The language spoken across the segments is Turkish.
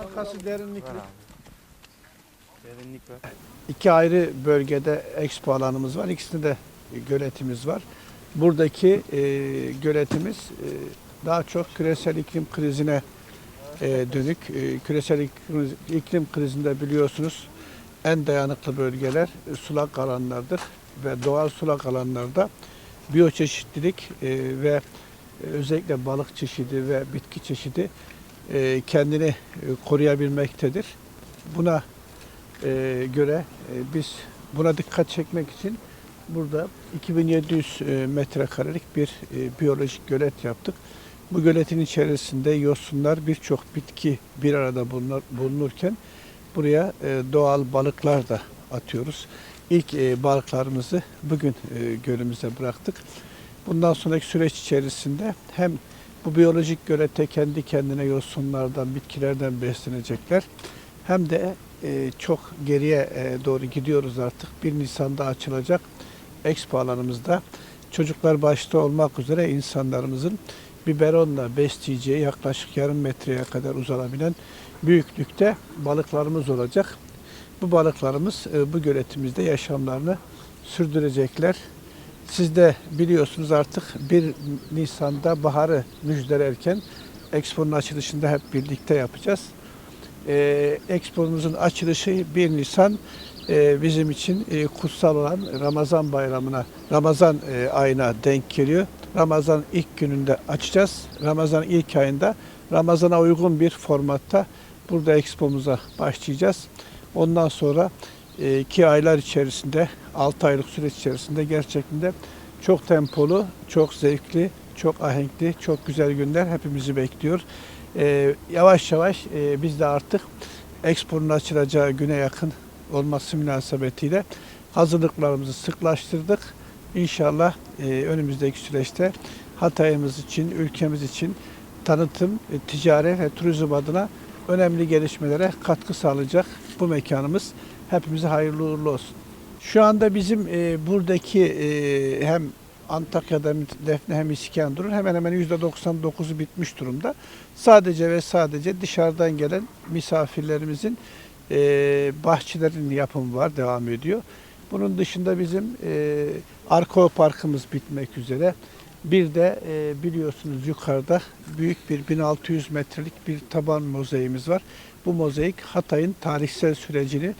Arkası derinlikli. Derinlik var. İki ayrı bölgede expo alanımız var. İkisinde de göletimiz var. Buradaki e, göletimiz e, daha çok küresel iklim krizine e, dönük. E, küresel iklim, iklim krizinde biliyorsunuz en dayanıklı bölgeler e, sulak alanlardır ve doğal sulak alanlarda biyoçeşitlilik e, ve özellikle balık çeşidi ve bitki çeşidi kendini e, koruyabilmektedir. Buna e, göre e, biz buna dikkat çekmek için burada 2700 e, metrekarelik bir e, biyolojik gölet yaptık. Bu göletin içerisinde yosunlar birçok bitki bir arada bulunur, bulunurken buraya e, doğal balıklar da atıyoruz. İlk e, balıklarımızı bugün e, gölümüze bıraktık. Bundan sonraki süreç içerisinde hem bu biyolojik gölete kendi kendine yosunlardan, bitkilerden beslenecekler. Hem de e, çok geriye e, doğru gidiyoruz artık. 1 Nisan'da açılacak expo alanımızda çocuklar başta olmak üzere insanlarımızın biberonla besleyeceği yaklaşık yarım metreye kadar uzanabilen büyüklükte balıklarımız olacak. Bu balıklarımız e, bu göletimizde yaşamlarını sürdürecekler. Siz de biliyorsunuz artık 1 Nisan'da baharı müjdelerken Expo'nun açılışında hep birlikte yapacağız. Ee, Expo'muzun açılışı 1 Nisan e, bizim için e, kutsal olan Ramazan bayramına, Ramazan e, ayına denk geliyor. Ramazan ilk gününde açacağız. Ramazan ilk ayında Ramazan'a uygun bir formatta burada Expo'muza başlayacağız. Ondan sonra e, iki aylar içerisinde, 6 aylık süreç içerisinde gerçekten de çok tempolu, çok zevkli, çok ahenkli, çok güzel günler hepimizi bekliyor. E, yavaş yavaş e, biz de artık Expo'nun açılacağı güne yakın olması münasebetiyle hazırlıklarımızı sıklaştırdık. İnşallah e, önümüzdeki süreçte Hatay'ımız için, ülkemiz için tanıtım, e, ticaret ve turizm adına önemli gelişmelere katkı sağlayacak bu mekanımız. Hepimize hayırlı uğurlu olsun. Şu anda bizim e, buradaki e, hem Antakya'da Defne hem İskenderun hemen hemen %99'u bitmiş durumda. Sadece ve sadece dışarıdan gelen misafirlerimizin e, bahçelerin yapımı var, devam ediyor. Bunun dışında bizim e, Arko Parkımız bitmek üzere. Bir de e, biliyorsunuz yukarıda büyük bir 1600 metrelik bir taban mozaiğimiz var. Bu mozaik Hatay'ın tarihsel sürecini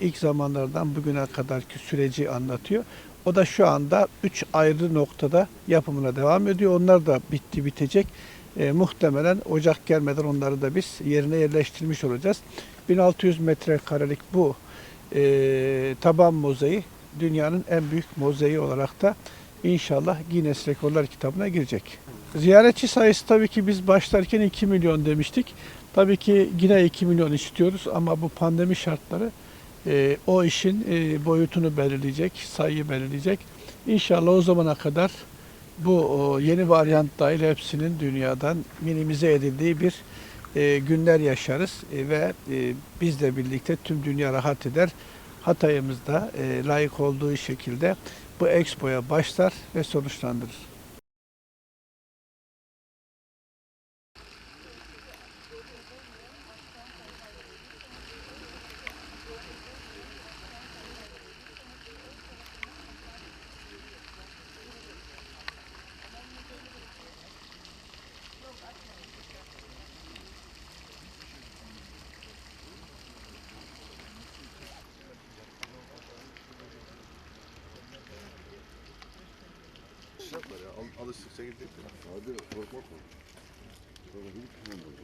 ilk zamanlardan bugüne kadarki süreci anlatıyor. O da şu anda 3 ayrı noktada yapımına devam ediyor. Onlar da bitti bitecek. E, muhtemelen Ocak gelmeden onları da biz yerine yerleştirmiş olacağız. 1600 metrekarelik bu e, taban mozaiği dünyanın en büyük mozaiği olarak da inşallah Guinness Rekorlar kitabına girecek. Ziyaretçi sayısı tabii ki biz başlarken 2 milyon demiştik. Tabii ki yine 2 milyon istiyoruz ama bu pandemi şartları e, o işin e, boyutunu belirleyecek, sayıyı belirleyecek. İnşallah o zamana kadar bu yeni varyant dahil hepsinin dünyadan minimize edildiği bir e, günler yaşarız E, ve e, bizle birlikte tüm dünya rahat eder. Hatay'ımızda layık olduğu şekilde bu expoya başlar ve sonuçlandırır. Alıştıkça gidecekler. Hadi korkma korkma. Sonra bir kim oldu?